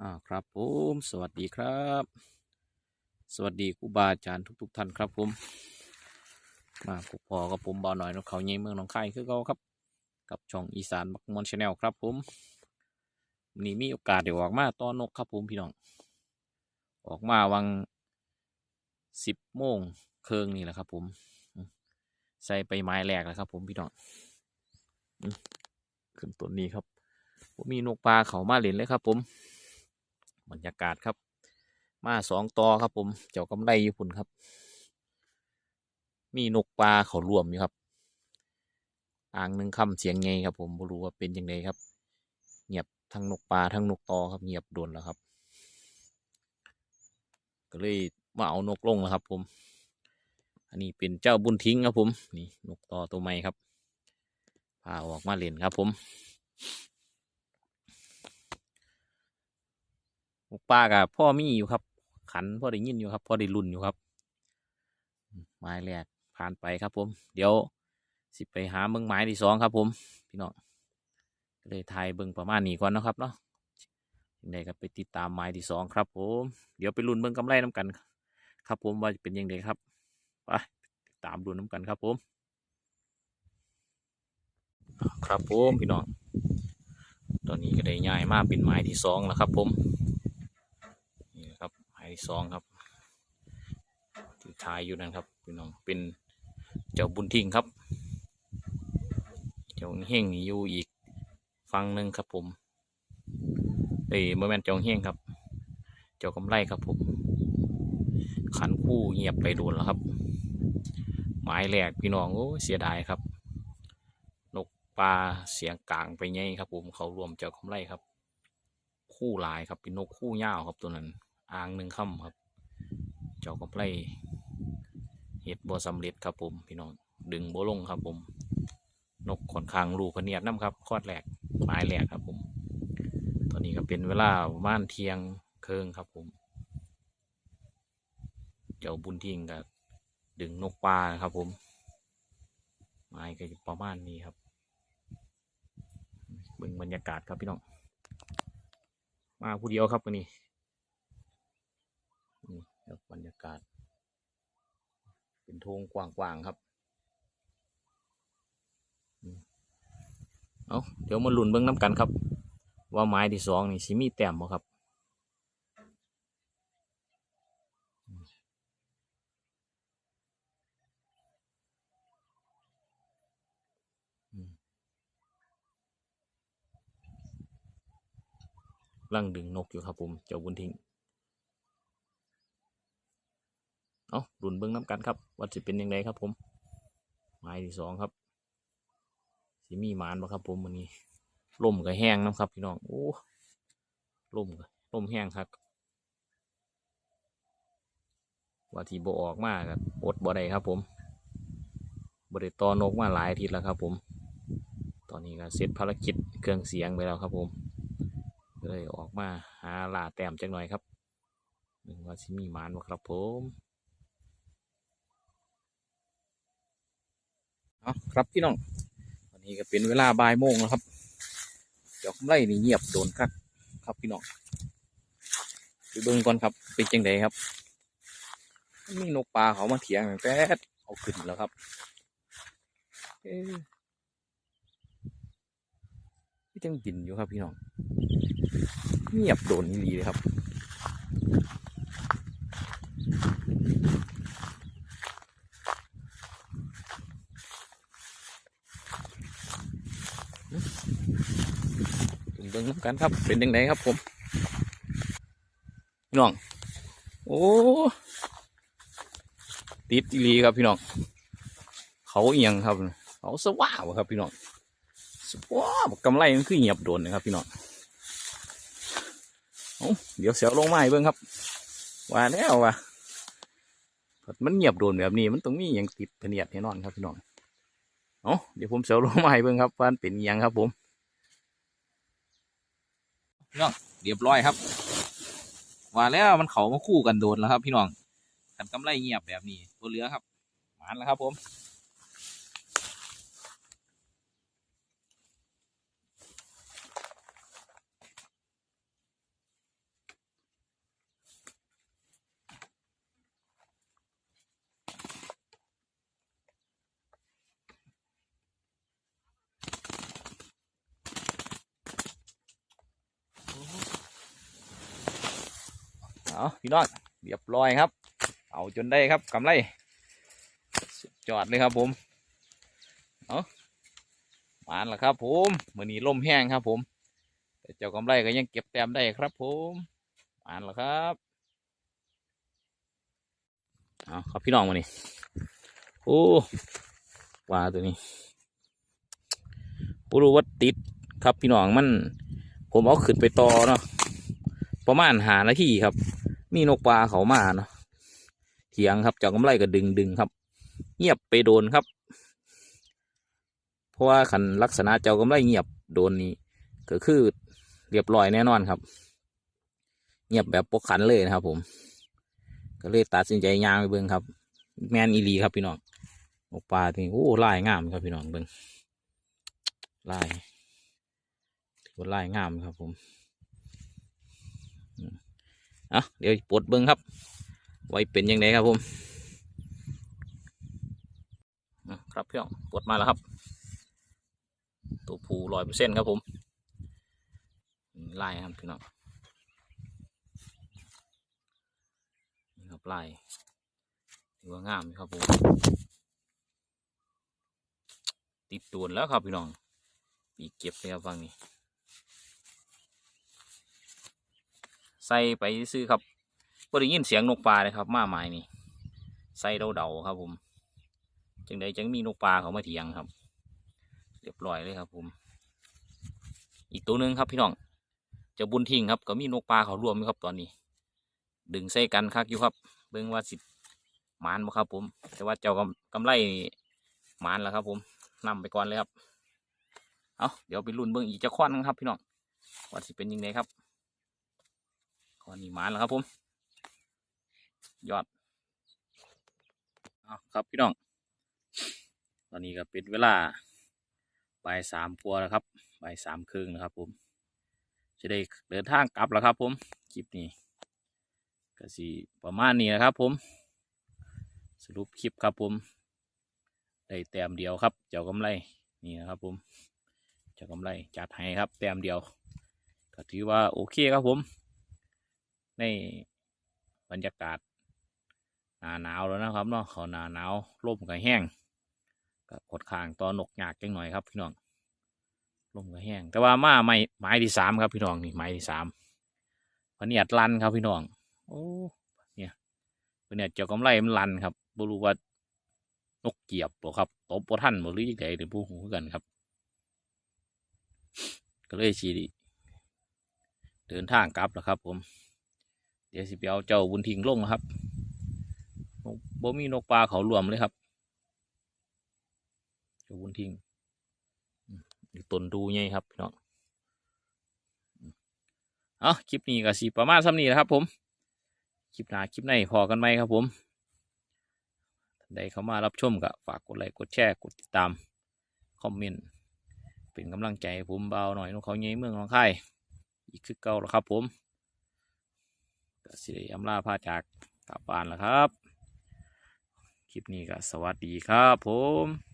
อ่าครับผมสวัสดีครับ สวัสดีครูบาอาจารย์ทุก ๆ ท่านครับผมมาพบพอกับผมบ่าวหน่อยนกเขาใหญ่เมืองหนองคายคือเขาครับ กับช่องอีสานบักมอนชาแนลครับผมนี่มีโอกาสเดี๋ยวออกมาต้อนนกครับผมพี่น้อง ออกมาวังสิบโมงเคิงนี่แหละครับ ผม ใส่ไปไม้แรกแล้วครับ ผมพี่น้องขึ้นต้นนี้ครับผมมีนกปลาเขามาเล่นเลยครับ ผม บรรยากาศครับ มาสองตอครับ ผม เจ้ากำไรญี่ปุ่นครับ มีนกปลาเขารวมอยู่ครับ อ่างหนึ่งคำเสียงไงครับ ผมไม่รู้ว่าเป็นยังไงครับ เงียบทั้งนกปลาทั้งนกตอครับ เงียบโดนแล้วครับ ก็เลยมาเอานกลงแล้วครับ ผม อันนี้เป็นเจ้าบุญทิ้งครับ ผม นี่นกตอตัวใหม่ครับพาออกมาเล่นครับ ผม นกปลากับพ่อมีอยู่ครับ ขันพ่อได้ยินอยู่ครับพ่อได้รุ่นอยู่ครับไม้แรกผ่านไปครับ ผม เดี๋ยวสิไปหาเบิ้งไม้ที่สองครับ ผมพี่น้องเลยถ่ายเบิ้งประมาณนี้ก่อนนะครับเนาะยังไงก็ไปติดตามไม้ที่สองครับผมเดี๋ยวไปลุ้นเบิ้งกำไรน้ำกัน ครับ ผมว่าจะเป็นยังไงครับไปติดตามดูน้ำกันครับ ผม ครับผมพี่น้องตอนนี้ก็ได้ย้ายมาเป็นไม้ที่สองแล้วครับ ผม นะครับไฮซองครับที่ทายอยู่นั่นครับพี่น้องเป็นเจ้าบุญทิ้งครับ เจ้าเฮงอยู่อีกฟังหนึ่งครับผมเอ้ยโมเมนเจ้าเฮงครับ เจ้ากำไรครับผม ขันคู่เงียบไปโดนแล้วครับ หมายแหลกพี่น้องโอ้เสียดายครับ นกปลาเสียงกลางไปไงครับผมเขารวมเจ้ากำไรครับ คู่ลายครับเป็นนกคู่ยาวครับตัวนั้น อ่างหนึ่งค่ำครับ เจ้าก็ไล่เห็ดบ่สำเร็จครับผมพี่น้องดึงบ่ลงครับผม นกขอนคางรูพเนียดน้ำครับคอดแหลกไม้แหลกครับผม ตอนนี้ก็เป็นเวลาประมาณเทียงเคิงครับผม เจ้าบุญทิ้งก็ดึงนกปลาครับผม ไม้ก็ประมาณนี้ครับเบิ่งบรรยากาศครับพี่น้อง มาผู้เดียวครับวันนี้ บรรยากาศ เป็นทงกว้างๆครับ เอาเดี๋ยวมาหลุนเบิ้งน้ำกันครับ ว่าไม้ที่สองนี่สิมีแต้มบ่ครับอืมกำลังดึงนกอยู่ครับผม เจ้าบุญทิ้ง เอาลุ้นเบิ้งน้ำกันครับว่าจะเป็นยังไงครับผมไม้ที่สองครับสิมีหมานบ่ครับผมวันนี้ลมก็แห้งนะครับพี่น้องโอ้ลมก็ลมแห้งครับว่าที่บอออกมาครับอดบ่ได้ครับผมบริตอนกมาหลายอาทิตย์แล้วครับผม ตอนนี้ก็เสร็จภารกิจเครื่องเสียงไปแล้วครับผมเลยออกมาหาลาแต้มจักหน่อยครับหนึ่งว่าสิมีหมานบ่ครับผม เอาครับพี่น้องวันนี้ก็เป็นเวลาบ่ายโมงแล้วครับเดี๋ยวไล่นี่เงียบโดนครับครับพี่น้องไปเบิ่งก่อนครับเป็นจังไดครับมีนกปลาเขามาเถียงแต่เอาขึ้นแล้วครับพี่จังบินอยู่ครับพี่น้องเงียบโดนนี่ลีเลยครับ บิ่งน้ำกันครับ เป็นยังไงครับผมพี่น้อง โอ้ติดอีลีครับพี่น้อง เขาเอียงครับ เขาสว่าวครับพี่น้องสว่าวกำไรมันคือเงียบโดนนะครับ พี่น้องเอาเดี๋ยวเสียวลงมาให้เบิ่งครับ ว่าแล้วว่ามันเงียบโดนแบบนี้ มันต้องมีอย่างติดพะเนียดแน่นอนครับพี่น้อง เอาเดี๋ยวผมเสียวลงมาให้เบิ่งครับว่ามันเป็นอิหยังครับผม พี่น้องเรียบร้อยครับว่าแล้วมันเขามาคู่กันโดนแล้วครับ พี่น้องกันกำไรเงียบแบบนี้ตัวเหลือครับหมานแล้วครับผม เอาพี่น้องเรียบร้อยครับ เอาจนได้ครับกำไรสุดยอดเลยครับผมเอามาแล้วครับผมมือนี้ลมแห้งครับผม แต่เจ้ากำไรก็ยังเก็บแต้มได้ครับผมมาแล้วครับเอาครับพี่น้องมานี่โอ้ปลาตัวนี้รู้ว่าติดครับพี่น้องมัน ผมเอาขึ้นไปต่อเนาะประมาณหานาทีครับ มีนกปลาเขามาเนาะเถียงครับเจ้ากำไรก็ดึงดึงครับ เงียบไปโดนครับ เพราะว่าขันลักษณะเจ้ากำไรเงียบโดนนี้ก็คือเรียบร้อยแน่นอนครับ เงียบแบบปกขันเลยนะครับ ผม ก็เลยตัดสินใจย่างไปเบิ่งครับ แมนอีลีครับพี่น้องนกปลาตัวนี้โอ้ลายงามครับพี่น้องเบิ่งลายถือว่าลายงามครับผม อะเดี๋ยวปลดเบิ้งครับ ไว้เป็นยังไงครับผมอะครับพี่น้องปลดมาแล้วครับ ตัวผูร้อยเปอร์เซ็นครับผมลายครับพี่น้องนี่ครับลายถือว่างามครับผมติดตัวแล้วครับพี่น้องปีเก็บเลยครับฟังนี้ ใส่ไปซื้อครับบ่ได้ยินเสียงนกปลาเลยครับ มาหมายนี่ใส่เดาๆครับ ผมจังใดจังมีนกปลาเขามาเถียงครับ เรียบร้อยเลยครับ ผม อีกตัวหนึ่งครับพี่น้องจะบุญทิ้งครับ ก็มีนกปลาเขารวมครับตอนนี้ ดึงใส่กันคักอยู่ครับ เบิ่งว่าสิหมานบ่ครับ ผม แต่ว่าเจ้ากำกำไรหมานแล้วครับ ผมนำไปก่อนเลยครับ เอาเดี๋ยวไปลุ้นเบิ่งอีกจะควันกันครับ พี่น้องว่าสิเป็นยังไงครับ ข้อนี้มาแล้วครับผม ยอดเอาครับพี่น้อง ตอนนี้ก็เป็นเวลาบ่ายสามกว่าแล้วครับบ่ายสามครึ่งนะครับผม จะได้เดินทางกลับแล้วครับผม คลิปนี้ก็สิประมาณนี้นะครับผม สรุปคลิปครับผม ได้แต้มเดียวครับ เจ้ากำไรนี่นะครับผม เจ้ากำไรจัดให้ครับแต้มเดียวก็ถือว่าโอเคครับผม ในบรรยากาศหนาหนาวแล้วนะครับเนาะขาหนาหนาวลมก็แห้งก็กดข้างตอนนกหยากจังหน่อยครับพี่น้องลมก็แห้ง แต่ว่ามาไม้ไม้ที่สามครับพี่น้องนี่ไม้ที่สามพเนียดลันครับพี่น้อง โอ้เนี่ยพเนียดเจ้ากำไรมันลันครับบรู้ว่านกเกียบบ่ครับตบบ่ทันบ่หรือยังไงเดี๋ยวผู้หูกันครับ ก็เลยชีดเดินทางกลับแล้วครับผม ดี๋ยวสิไปเอาเจ้าบุญทิ้งลงนะครับบ่มีนกปลาเขารวมเลยครับเจ้าบุญทิ้งตนดูไงครับพี่น้องเอาคลิปนี้ก็สิประมาณซ้ำนี้นะครับ ผม คลิปหน้าคลิปในพอกันไหมครับ ผมท่านใดเข้ามารับชมก็ฝากกดไลค์กดแชร์กดติดตาม คอมเมนต์ เป็นกำลังใจผมเบาหน่อยนกเขาเงี้ยเมืองหนองคายอีกคือเก่าแล้วครับผม ก็สิได้อำลาพาจากกลับบ้านแล้วครับ คลิปนี้ก็สวัสดีครับผม